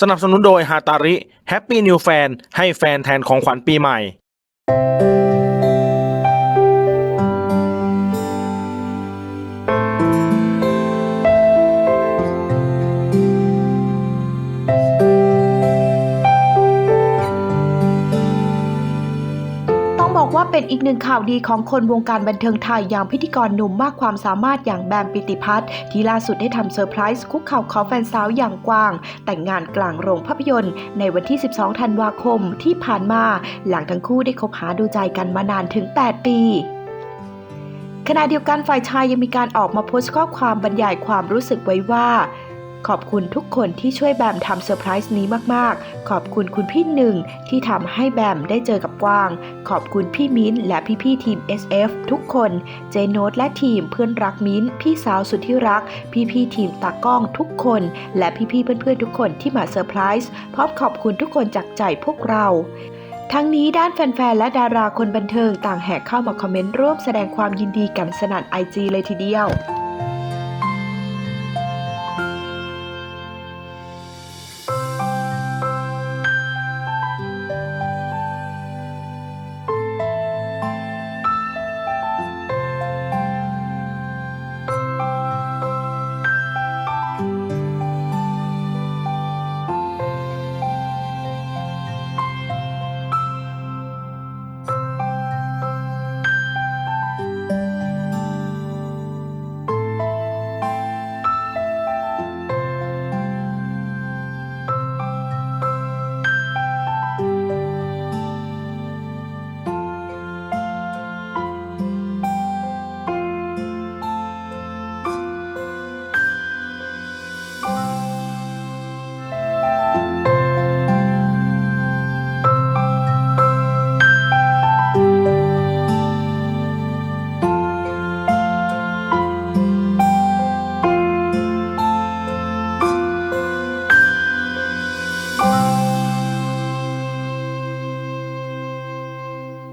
สนับสนุนโดยฮาตาริแฮปปี้นิวแฟนให้แฟนแทนของขวัญปีใหม่ เป็นอีกหนึ่งข่าวดีของคนวงการบันเทิงไทยอย่างพิธีกรหนุ่มมากความสามารถอย่างแบมปิติพัฒน์ที่ล่าสุดได้ทำเซอร์ไพรส์คุกเข่าขอแฟนสาวอย่างกว้าง แต่งงานกลางโรงภาพยนตร์ ในวันที่ 12 ธันวาคมที่ผ่านมา หลังทั้งคู่ได้คบหาดูใจกันมานานถึง 8 ปีขณะเดียวกันฝ่ายชายยังมีการออกมาโพสต์ข้อความบรรยายความรู้สึกไว้ว่า ขอบคุณทุกคนที่ช่วยแบมทำเซอร์ไพรส์นี้มากๆ ขอบคุณคุณพี่หนึ่งที่ทำให้แบมได้เจอกับกวาง ขอบคุณพี่มิ้นและพี่ๆทีม SF ทุกคน เจโนตและทีมเพื่อนรักมิ้น พี่สาวสุดที่รัก พี่ๆทีมตากล้องทุกคน และพี่ๆเพื่อนๆทุกคนที่มาเซอร์ไพรส์พร้อมขอบคุณทุกคนจากใจพวกเราทั้งนี้ด้านแฟนๆ และดาราคนบันเทิงต่างแห่เข้ามาคอมเมนต์ร่วมแสดงความยินดีกันสนั่นไอจีเลยทีเดียว